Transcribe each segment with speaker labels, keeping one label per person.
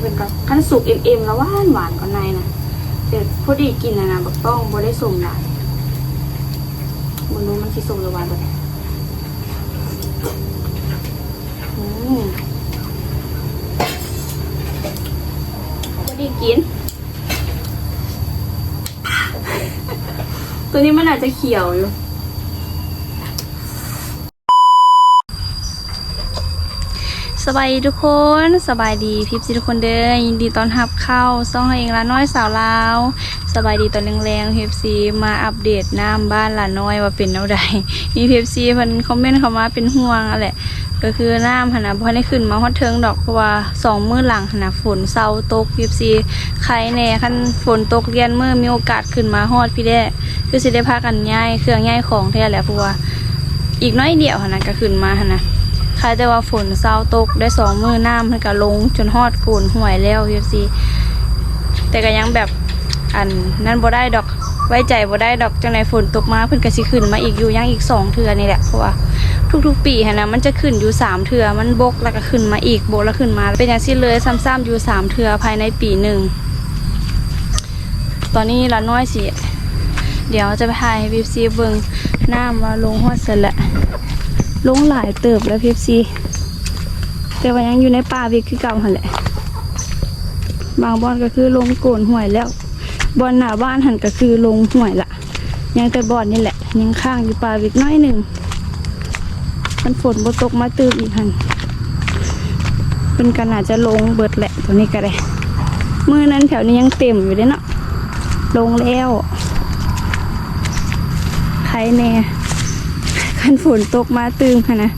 Speaker 1: เป็นกับขั้นสุกเอ็มๆแล้วหวานหวานกว่าในนะแต่พอดีกินนะนะบักต้องบ่ได้สมหลายมันนู้นมันสิสมหรือหวานบ่ได้อืมพอดีกิน ตัวนี้มันอาจจะเขียวอยู่ สบายทุกคนสบายดีพิบซีทุกคนเด้อยินดีตอนรับเข้าซ่องเองละน้อยสาวลาวสบายดีตอนแรงๆพิบซีมาอัปเดตน้ำบ้านละน้อยว่าเป็นเอาใดมีพิบซีเพิ่นคอมเมนต์เข้ามาเป็นห่วงอะแหละก็คือน้ำหันนะพอได้ขึ้นมาฮอดเทิงดอกเพราะว่าสองมื้อหลังหันนะฝนเศร้าตกพิบซีใครแน่คันฝนตกเรียนเมื่อมีโอกาสขึ้นมาฮอดพี่แด้คือสิได้พากันย้ายเครื่องย้ายของแท้แหละเพราะว่าอีกน้อยเดียวหันนะก็ขึ้นมาหันนะ ล้ายแต่ว่าฝนเศร้าตกได้สองมือน้ำมันก็ลง จนฮอดโกนห่วยแล้วพีซีแต่ก็ยังแบบอันนั่นบ่ได้ดอกไว้ใจบ่ได้ดอกจังในฝนตกมาเพิ่นก็สิขึ้นมาอีกอยู่ยังอีกสองเทือนี่แหละเพราะว่าทุกๆ ปีหันะมันจะขึ้นอยู่สามเทือมันบกแล้วก็ขึ้นมาอีกบกแล้วขึ้นมา เป็นอย่างที่เลยซ้ำๆอยู่สามเทือภายในปีหนึ่งตอนนี้ละน้อยสิเดี๋ยวจะไปถ่ายให้พีซีเบิ่งน้ำมาลงฮอดเสร็จแล้ว ลงหลายเติบแล้วพีซีแต่ว่ายังอยู่ในป่าวิกคือเก่าหันแหละ บางบอนก็คือลงโกนห่วยแล้วบอนหน้าบ้านหันก็คือลงห่วยละยังแต่บอนนี่แหละ ยังข้างอยู่ป่าวิกน้อยหนึ่งมันฝนบตกมาตื่นอีกหันเป็นกันอาจจะลงเบิดแหละตัวนี้ก็ได้มือนั้นแถวนี้ยังเต็มอยู่เลยเนาะลงแล้วใครแน่ คันฝนตกมาตึมค่ะนะ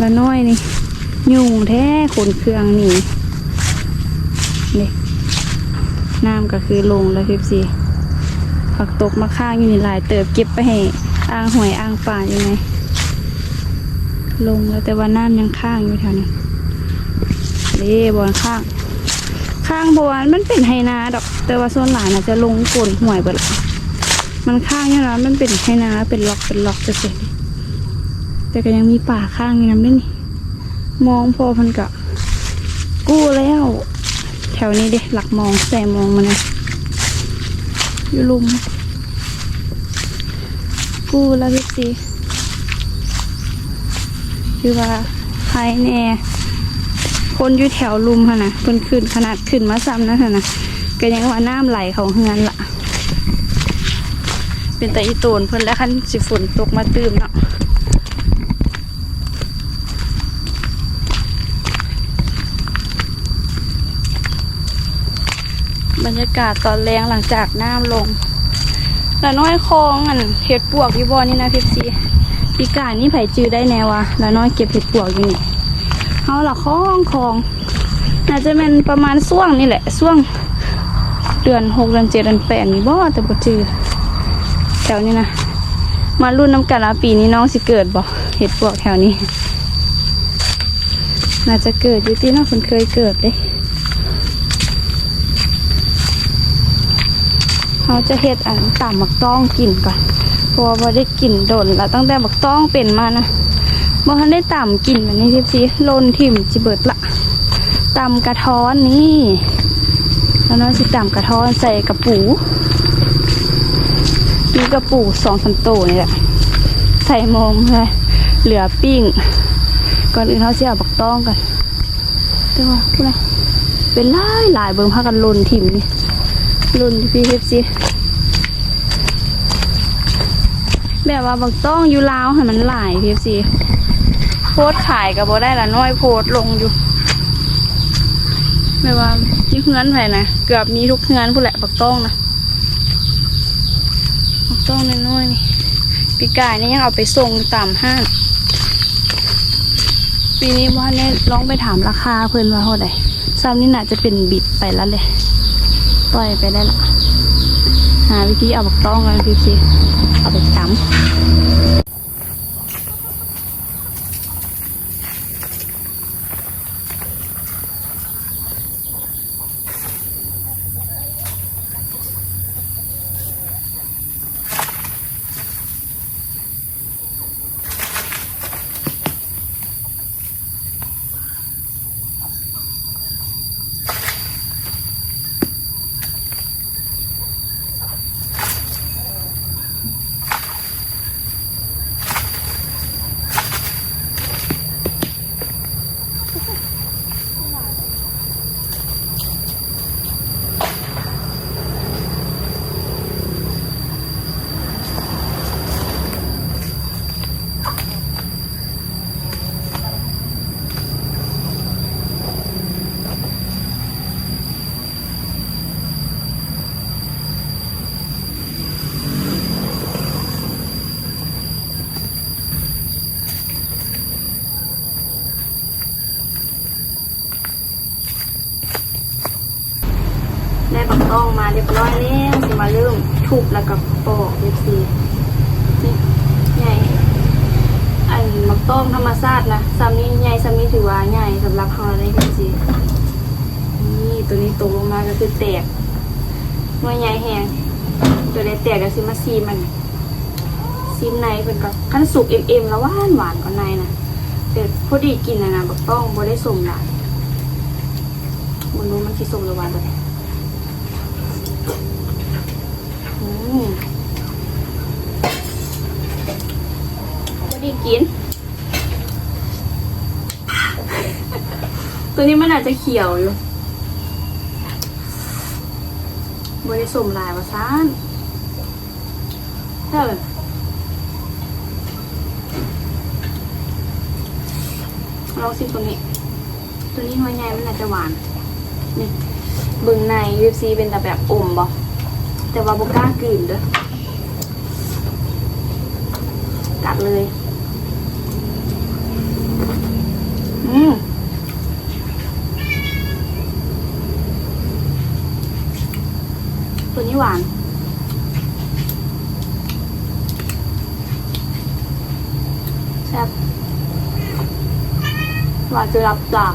Speaker 1: ละน้อยนี่ยุ่งแท้ขนเครื่องนี่นี่น้ำก็คือลงแล้วพิบซีผักตกมาข้างอยู่นี่หลายเติบเก็บไปให้อ่างหวยอ่างป่าอยู่ไหมลงแล้วแต่ว่าน้ำยังข้างอยู่แถวนี้เด้บอลข้าง ข้างบอนมันเป็นไฮนาดอก แต่ว่าส่วนหลานะจะลงกลนห่วยเบิดละ มันข้างอยู่นะมันเป็นให้นาเป็นล็อกเป็นล็อกจะเสร็จแต่ก็ยังมีป่าข้างอยู่นะนี่มองพอพันกะกู้แล้ว แถวนี้เด็หลักมองใส่มองมานะอยู่ลุม กู้แล้วพี่ซีคือว่าภายแน่คนอยู่แถวลุมค่ะนะเพิ่นขึ้นขนาดขึ้นมาซ้ำนะค่ะนะก็ยังว่าน้ำไหลเขาเฮือนละ เป็นแต่อีโตนเพิ่นแล้วคันสิฝนตกมาตื่มเนาะบรรยากาศตอนแรงหลังจากน้ำลงแล้วน้อยคลองอันเห็ดปวกพี่บอนี่นะพี่ซีปีกานี่ไผ่จือได้แนววะแล้วน้อยเก็บเห็ดปวกอยู่นี่เฮาละคลองคลองน่าจะเป็นประมาณช่วงนี่แหละช่วงเดือนหกเดือนเจ็ดเดือนแปดนี่บ่แต่บ่จือ ถวนี้นะมารุ่นน้ำกันว่าปีนี้น้องสิเกิดบ่เห็ดปวกแถวนี้ น่าจะเกิดอยู่ที่น้องคนเคยเกิดเลยเขาจะเห็ดอันต่ำมักต้องกินก่อนเพราะว่าได้กินโดนแล้วตั้งแต่มักต้องเป็นมานะบ่ทันได้ต่ำกินแบบนี้ทิพซีลนทิ่มจิเบิดละต่ำกระท้อนนี่แล้วน้องสิต่ำกระท้อนใส่กระปูมี กระปูสองสามตัวนี่แหละ ใส่มงเลยเหลือปิ้ง ก่อนอื่นเขาจะเอาบักต้องกันแต่ว่าพูดอะไรเป็นหลายหลายเบิ่งพากันลุนถิ่มนี่ลุนพี่เฮฟซีแบบว่าบักต้องอยู่ลาวให้มันหลายพี่เอฟซีโพสขายกับโบได้ละน้อยโพสลงอยู่แบบว่าที่เฮือนไผนะเกือบมีทุกเฮือนพูดแหละบักต้องนะ ต้องน้อยๆนี่ปีกายนี่ยังเอาไปส่งตามห้างปีนี้ว่าเนี่ยลองไปถามราคาเพื่อนว่าเท่าไหร่ซ้ำนี่น่าจะเป็นบิดไปแล้วเลยปล่อยไปได้ละหาวิธีเอาบักต้องกันพี่สิเอาไปตำ มาเริ่มทุบแล้วก็ปอกเรียบซีนี่ใหญ่อันบักต้องธรรมชาตินะซ้ำนี้ใหญ่ซ้ำนี้ถือว่าใหญ่สำหรับเราเลยเรียบซีนี่ตัวนี้ตกลงมาก็คือแตกหน่วยใหญ่แหงตัวใดแตกก็สิมาซีมันซีมในเพิ่นก็ขั้นสุกเอ็มๆแล้วหวานหวานกว่าในนะแต่พอดีกินนะนะบักต้องบ่ได้สมหลายมันรู้มันสิสมรือหวานตัวไหน อืมพอดีกิน ตัวนี้มันอาจจะเขียวอยู่บ่ได้สมลายว่าซ่านเท่าลองชิมตัวนี้ ตัวนี้หน่วยใหญ่มันอาจจะหวาน นี่เบึงใน UFC เป็นแต่แบบอมบ่ แต่ว่าบกล้ากลืนเด้อกัดเลย อืมตัวนี้หวานแซ่บหวานจะรับตา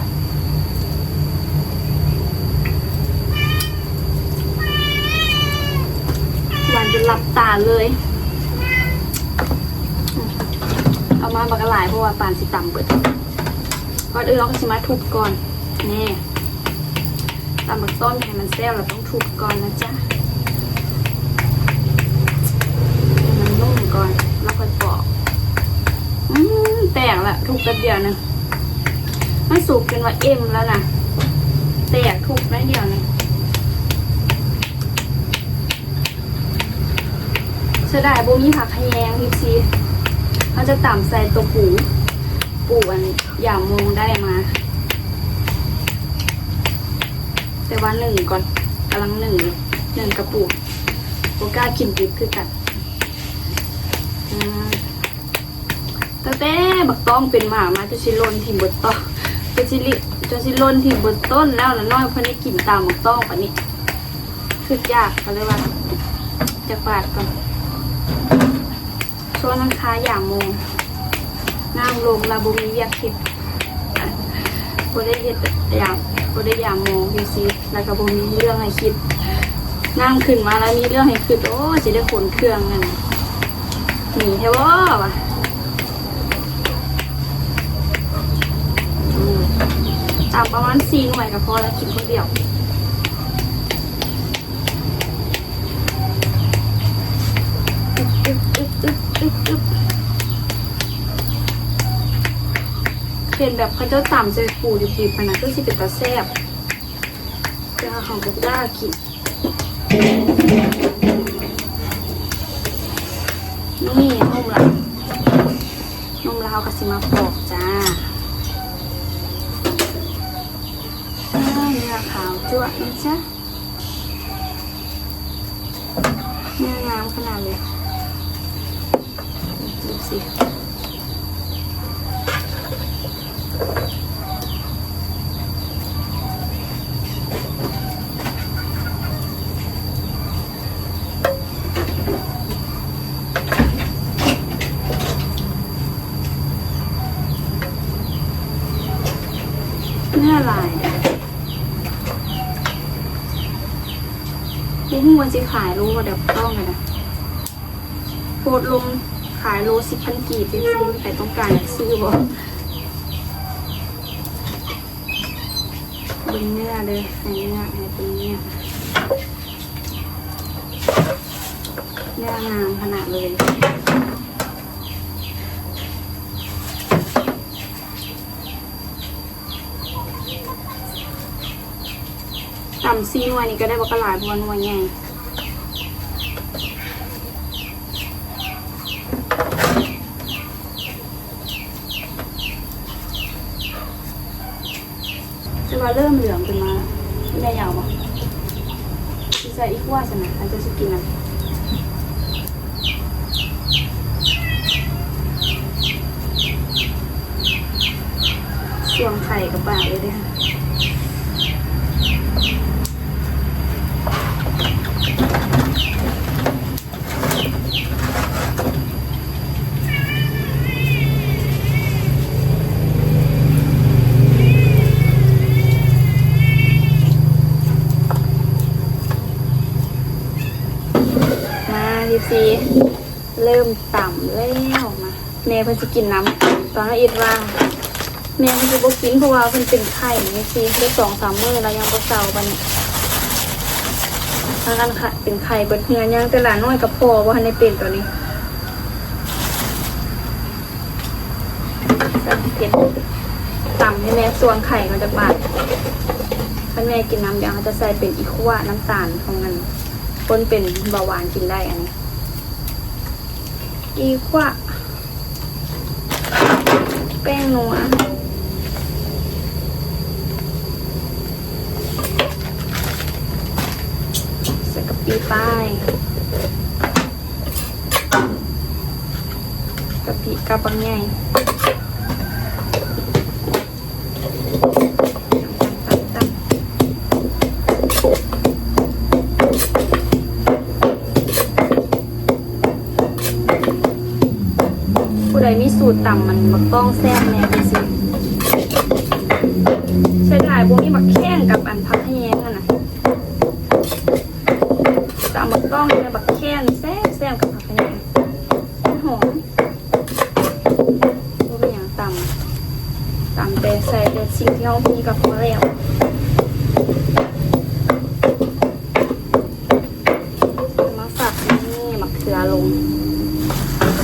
Speaker 1: หวานจะรับตาเลย เอามาบักกะหลายเพราะว่าปานสิต่ำเปิดก่อนอื่นเราก็สิมาทุบก่อนนี่ตำบักต้นให้มันแซ่บเราต้องทุบก่อนนะจ๊ะมันนุ่มก่อนแล้วค่อยปอกอืมแตกละทุบแป๊บเดียวนึงมันสุกจนว่าเอ็มแล้วนะแตกทุกได้เดียวนะ สียดายโบมีผักขะแยงพิซีเขาจะต่ำใส่ตัวปูปูอันอย่างมงได้มา แต่ว่าหนึ่งก่อนกำลังหนึ่งหนึ่งกระปุกโบกล้ากินดิบคือกันตั้งแต่บักต้องเป็นหมามาจะชิลนทีมบดต้องจะชิลิจะชิลนทีมบดต้นแล้วนะน้อยเพิ่นได้กินตามบักต้องปะนี้คือยากก็เลยว่าจะปาดก่อน ช่วนั้นค้าอย่างโมงนั่งลงลาบุมีเวียกคิดบได้เฮ็ดอย่างบได้อย่างโมงพี่ซีแล้วก็บ่มีเรื่องให้คิด นั่งขึ้นมาแล้วมีเรื่องให้คิดโอ้จะได้ขนเครื่องนั่นหนีแท้บ่วะตามประมาณสี่หน่วยก็พอแล้วกินคนเดียวอึ๊บอึ๊บอึ๊บอึ๊บอึ๊บอึ๊บ เป็นแบบเขาเจ้าต่ำใจปูดิบๆมันนะก็สิเป็นตาแซ่บเจ้าของบุกด้ากินนี่นุ่มละนุ่มล้วเขาก็สิมาปอกจ้าเนื้อขาวจั่วนะจ๊ะเนื้องามขนาดเลยดูสิ เนื้อลายเนี่ยรู้มันจะขายรู้ว่าเดี๋ยวต้องเลยนะโพดลงขายโลสิบพันกีบไปซื้อใครต้องการอยากซื้อบ่เบึงเนื้อเลยให้เนื้อให้เป็นเนื้อเนื้องามขนาดเลย ต่ำซีหน่วยนี่ก็ได้บักกะหลายเพราะว่าหน่วยใหญ่จะมาเริ่มเหลืองขึ้นมาแม่ยาวบ่สิใส่อีกว่าสนะอาจจะสกินอะส่วงไข่กับปากเลยด้อค่ะ มาแม่เพิ่นจะกินน้ำตอนนั้นอิดว่าแม่เพิ่นจะบ่กินเพราะว่าเพิ่นเป็นไข้พีซีได้สองสามมื้อแล้วยังบ่เศร้าบัดนี้ทางนั้นค่ะเป็นไข้เบิดเฮือยังแต่หลานน้อยกับพ่อบ่ทันได้เป็นตัวนี้เผ็ดต่ำให้แม่ส่วนไข่มันจะบาดถ้าแม่กินน้ำยางเขาจะใส่เป็นอีคั่วน้ำตาลของมันคนเป็นเบาหวานกินได้อันนี้ อีคั่ว แป้งนัวใส่กะปิไปกะปิกะปังใหญ่ สูตรต่ำมันมักต้องแซ่บแน่ไปสิใช่ได้พวกนี้มักแข้งกับอันพักแห้งอะนะต่ำมักต้องเนี่ยบักแข้งแซ่บแซ่บกับพักแห้งมันหอมรู้เป็นอย่างต่ำต่ำแต่ใส่แต่สิ่งที่เรามีกับพอแล้วมาสับนี่มักเขือลง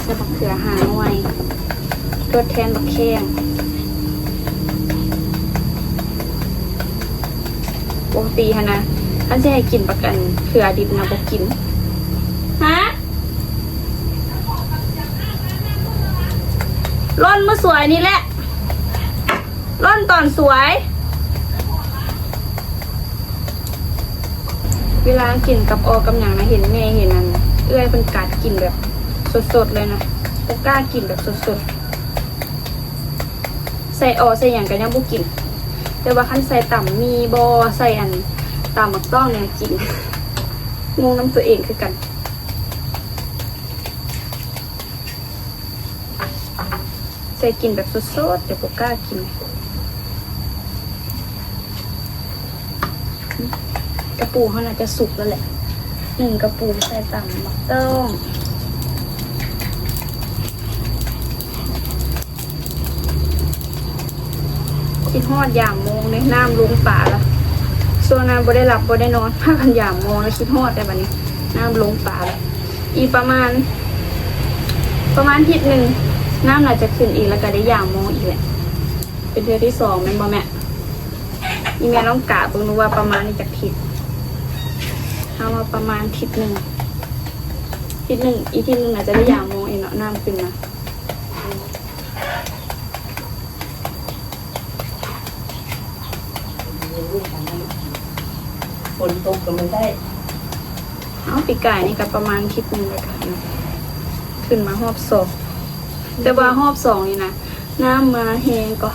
Speaker 1: จะบักเขือหาหน่วยตัวแทนบักแข้งปกติฮะนะ ท่านจะให้กินบักกันเขือดิบนะบอกกิน ฮะร่อนเมื่อสวยนี่แหละร่อนตอนสวย เวลากินกับออกับอย่างนะเห็นแม่เห็นนั่นเอื้อยเป็นกัดกินแบบสดๆเลยนะบ่กล้ากินแบบสดๆ ใส่ออใส่อย่างกันยังบุกิน แต่ว่าคันใส่ต่ำมีบอใส่อัน ต่ำมักต้องเนี่ยกินงงน้ำตัวเองคือกันใส่กินแบบสดๆแต่บ่กล้ากินกระปูเขาน่าจะสุกแล้วแหละหนึ่งกระปูใส่ต่ำมักต้องคิดฮอดอย่ามโมงในน้ำลงป่าละ ส่วนนั้นบ่ได้หลับบ่ได้นอนพากันยามโมงแล้วคิดฮอดแต่บัดนี้น้ำลงป่าละอีกประมาณ ประมาณทิศหนึ่งน้ำน่าจะขึ้นอีกแล้วก็ได้ยามโมงอีกแหละเป็นเดือนที่สองแม่นบ่แม่อีแม่ต้องกะเบิ่งดูว่าประมาณนี้จากทิศเอามาประมาณทิศหนึ่งทิศหนึ่งอีกทิศหนึ่งอาจจะได้ยามโมงเองเนาะน้ำขึ้นมา
Speaker 2: ฝ นตกก็ไม่ได้
Speaker 1: เอาปีกไก่นี่ก็ประมาณทิศหนึ่งเลยค่ะขึ้นมาหอบสองแต่ว่าหอบสองนี่นะน้ำมาแหงก็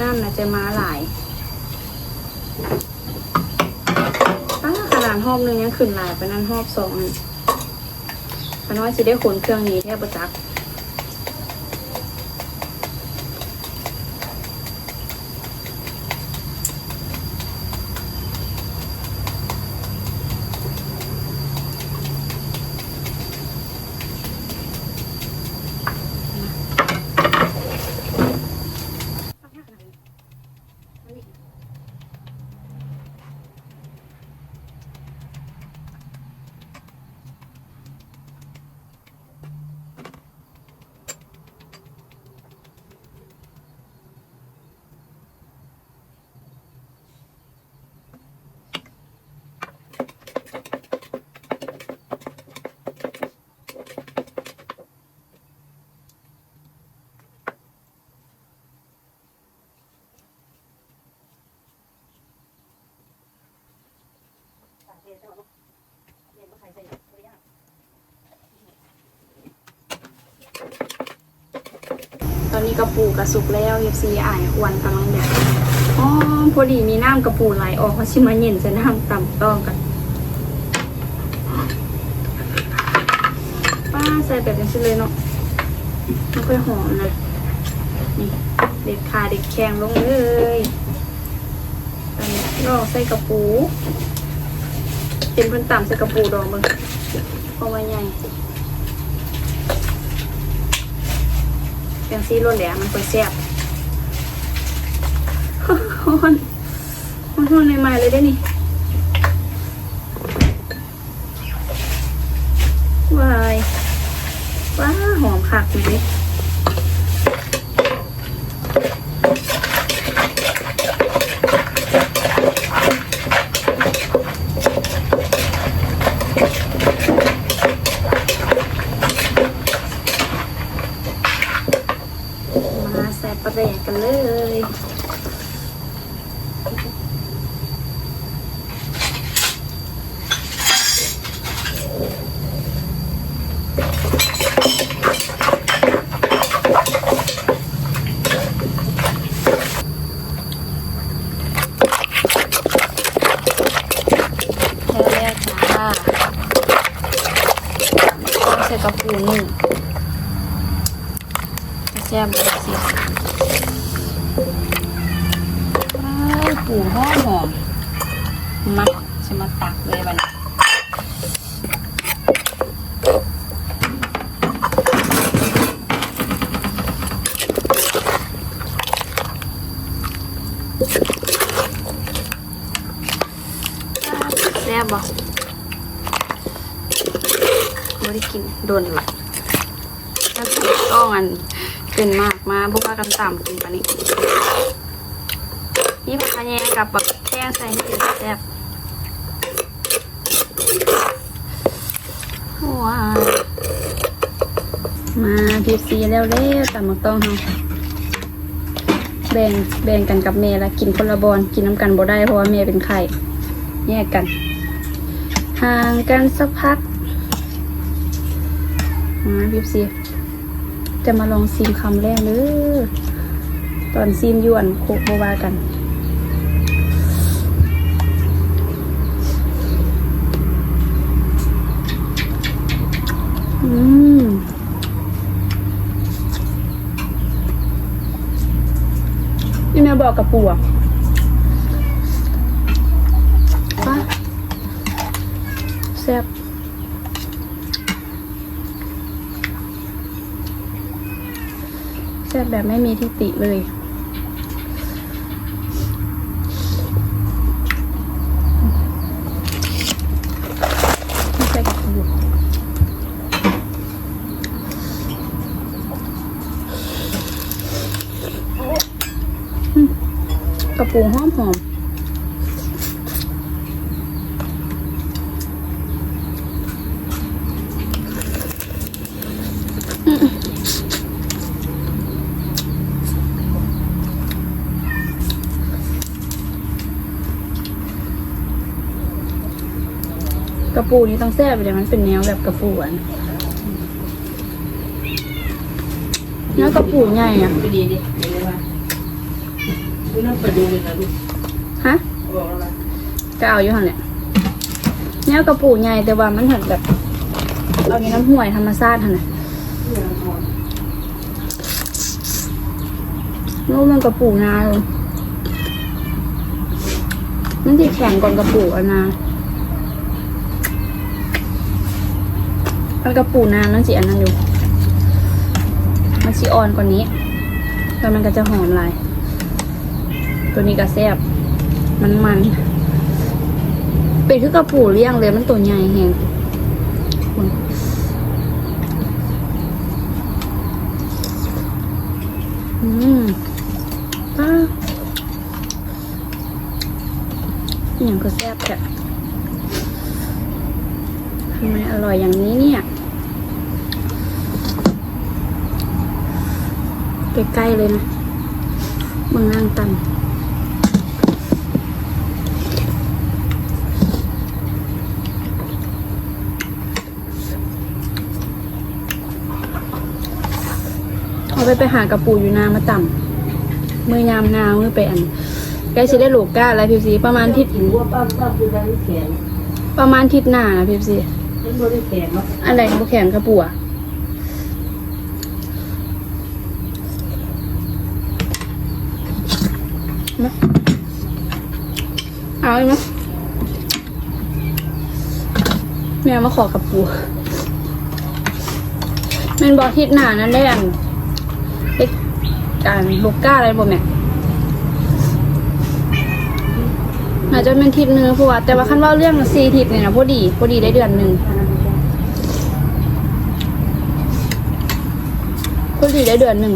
Speaker 1: น้ำน่าจะมาหลายป้าขนาดหอบหนึ่งยังขึ้นหลายไปนั้นหอบสองนี่เพราะว่าจะได้ขนเครื่องนี้แทบประจักษ์ กระปูกระสุกแล้วเอฟซีอ่ายควันกำลังเดือดอ๋อพอดีมีน้ำกระปูไหลออกเขาชิมาเย็นจะน้ำต่ำต้องกันป้าใส่แบบนี้เลยเนาะไม่ค่อยหอมนะนี่ เด็ดขาเด็ดแข็งลงเลยตอนนี้เราใส่กระปู เป็นเพิ่นต่ำใส่กระปูดองมึงเพราะว่าใหญ่ยัง ซี่รนแหลมมันเปิดแซ่บมันฮอนฮอนใหม่เลยได้นี่วายว้าหอมคักเลยมาใส่ปลาแดกกันเลย แรกๆจ้าต้อง ใส่กระปูหนึ่งแซ่บสิาวปูหอมหอมมาจะมาตักเลยบัดนแซ่บบ่ไม่ได้กินโดนละถ้าถูกต้องอันเป็นมากมาพวกว่ากัน ต่ำกินปะนี่นี่ผักกระแยงกับบักแจ้งใส่ให้เป็นแซ่บว้ามาพีซีแล้วเร็วๆตำมักต้องเฮาแบ่งแบ่งกันกับเมย์ละกินคนละบอลกินน้ำกันบ่ได้เพราะว่าเมย์เป็นไข่แยกกันห่างกันสักพักมาพีซีจะมาลองซีมคำแรกเลย ตอนซีมยวนโคกโบวากันอืมนี่แม่บอกกับปู่อะป้าแซ่บแซ่บแบบไม่มีทิติเลย ไม่ใช่กับปู่ก ระปูหอมหอมอืมกระปูนี่ต้องแซ่บเลยมันเป็นแนวแบบกระปูอะเนื้อกระปูใหญ่อะ
Speaker 2: ไปดีดิเดี๋ยวเลยว่าดูน้ำ ไปดูเลยนะลูก
Speaker 1: ฮะ
Speaker 2: บอกแล้วนะ
Speaker 1: ก็เอาอยู่หันแหละแนวกระปูใหญ่แต่ว่ามันหันแบบเอาในน้ำห่วยธรรมชาติหันน่ะนู่นมันกระปูนาเลยมันที่แข็งก่อนกระปูอะนามันกระปูนามันสีอันนั้นอยู่ มันสีอ่อนกว่านี้ แล้วมันก็จะหอมหลาย ตัวนี้ก็แซ่บมันมัน เป็นคือกระปูเลี้ยงเลยมันตัวใหญ่แฮงอืมป้าอย่างก็แซ่บแท้ทำไมอร่อยอย่างนี้เนี่ยใกล้ๆเลยนะมืองนั่งตัน เอาไปหากระปูอยู่นามาต่ำมือยามนามือไปอันใกล้สิได้หลูกก้าแล้วพิวซีประมาณทิศ
Speaker 2: ถือว่าป้าป้าคือได้แขน
Speaker 1: ประมาณทิศหน้านะพิวซี
Speaker 2: ฉันบ่ได้แขนเนาะ
Speaker 1: อะไรบุแขนกระปูอะเอาอีกไหมแม่มาขอกับปูแม่นบอกทิศหนานั่นได้อัน การลูกก้าอะไรบ่แม่อาจจะเป็นทิศหนึงเพราะว่าแต่ว่าคันว่าเรื่องสี่ทิศเนี่ยนะพอดีพอดีได้เดือนหนึ่งพอดีได้เดือนหนึ่ง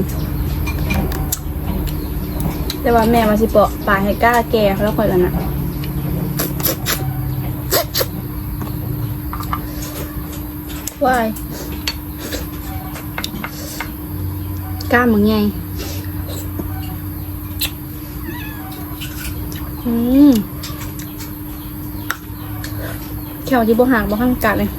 Speaker 1: แต่ว่าแม่มาสิเปาะปลาให้ก้าแกแล้วค่อยกันนะวายกล้ามมึงไง มแขวที่บ่หักบ่ข้างกัดเลย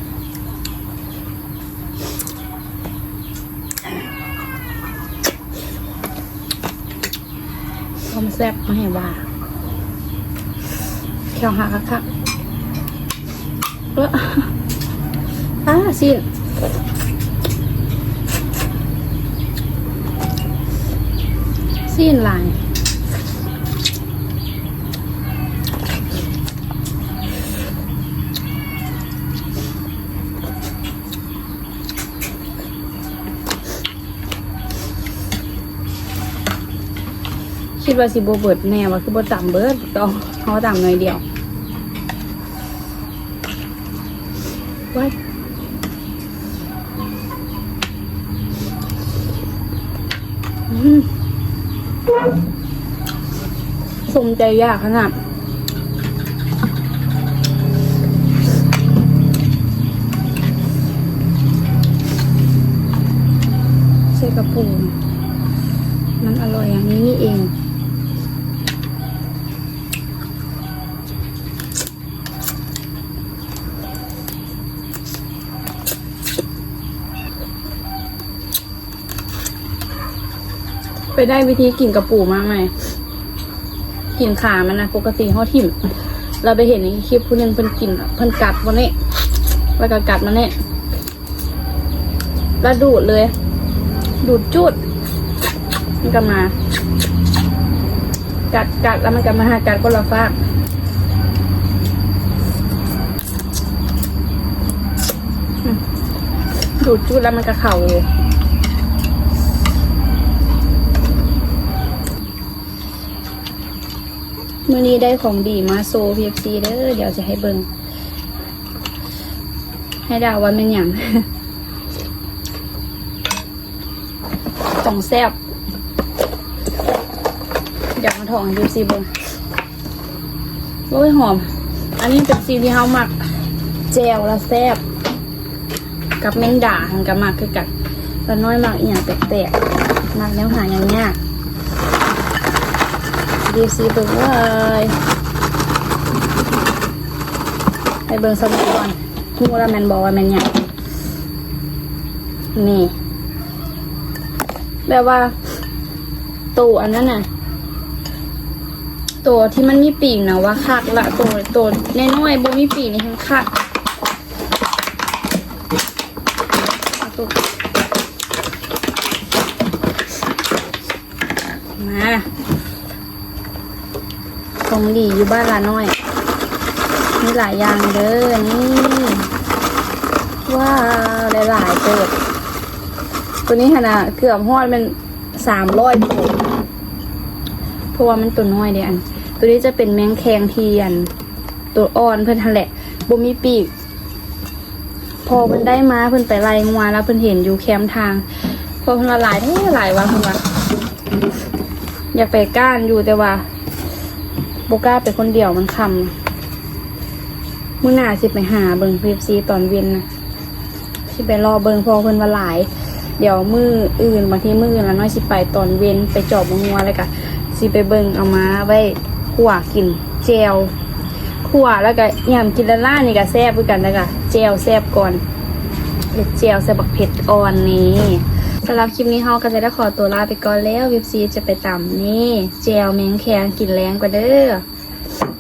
Speaker 1: ความแซ่บมาให้ว่าแขวหักคักๆเอออ่าสิสิ้นลาย คิดว่าสิบเบิดแน่ว่าคือบ่ต่ำเบิดต้องเขาต่ำหน่อยเดียวว้อืมสมใจยากขนาดใส่กระปูมันอร่อยอย่างนี้นี่เอง ไปได้วิธีกินกระปูมาไหมกินขามันนะปกติเขาทิ่ม เราไปเห็นในคลิปผู้นึงเพิ่นกินเพิ่นกัดวันนี้แล้วก็กัดมันเนี่ยแล้วดูดเลย ดูดจุด มันก็มา กัดกัดแล้วมันก็มาหากัดคนละฟากดูดจุดแล้วมันก็เข่าเลย มื่อนี้ได้ของดีมาโซพีเอฟซีเด้อเดี๋ยวจะให้เบิงให้ดาวว่ามันอย่างของแซบอยากมาถองดูซีเบิงโอ้ยหอม อันนี้เป็นซีที่เฮาหมักแจวแล้วแซบกับแมงด่าหันกับหมักคือกันแล้วน้อยหมักอีกอย่างแปลกๆหมักแนวหาอย่างยาก ดีซีเบิ่งเลยไปเบิ่งสมุดก่อนฮู้แล้วแมนบอกว่าแมนหยังนี่แบบว่าตัวอันนั้นน่ะตัวที่มันมีปีกนะว่าคักละตัวตัวน้อยๆบ่มีปีกนี่ทั้งคักตัวมา ของดีอยู่บ้านลาน้อย มีหลายอย่างเด้อนี่ว้าวหลายๆเติบตัวนี้ขนาดเกือบฮอดเป็นสามร้อยโผเพราะว่ามันตัวน้อยเดียนตัวนี้จะเป็นแมงแคงเทียน ตัวอ่อนเพิ่นทันแหละบ่มีปีก พอเพิ่นได้มาเพิ่นไปไล่งวแล้วเพิ่นเห็นอยู่แคมทาง พอเพิ่นละลายแท้หลายว่าเพิ่นว่าอยากไปก้านอยู่แต่ว่า โบก้าไปคนเดียวมันคำมื้อหน้าสิไปหาเบิงพีซีตอนเวียนนะสิไปรอเบิงพอเพิ่นว่าหลาย เดี๋ยวมืออื่นบางทีมืออื่นแล้วน้อยสิไปตอนเวียนไปจอบมังัวเลยกะสิไปเบิงเอามาไว้ขั่วกินเจลขั่วแล้วก็ยำกินละล่านี่ก็แซ่บด้วยกันแล้วก็เจลแซ่บก่อนเผ็ดเจลใส่บักเผ็ดอ่อนนี้ สำหรับคลิปนี้เฮาก็จะได้ขอตัวลาไปก่อนแล้ววิบซีจะไปตำนี่เจลแมงแคงกินแรงกว่าเด้อ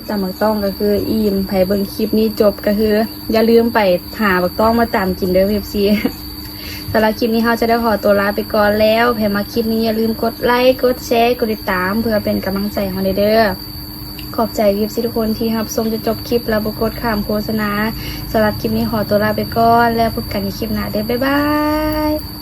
Speaker 1: ตามบักต้องก็คืออิ่มไผเบิ่งคลิปนี้จบก็คือ อย่าลืมไปหาบักต้องมาตามกินเด้อเว็บซีสำหรับคลิปนี้เราจะได้ขอตัวลาไปก่อนแล้วใครมาคลิปนี้อย่าลืมกดไลค์กดแชร์กดติดตาม เพื่อเป็นกำลังใจให้เราเด้อขอบใจวิบสิทุกคนที่รับชมจนจบคลิปแล้วบกดข้ามโฆษณาสำหรับคลิปนี้ขอตัวลาไปก่อน แล้วพบกันในคลิปหน้าเด้อบ๊ายบาย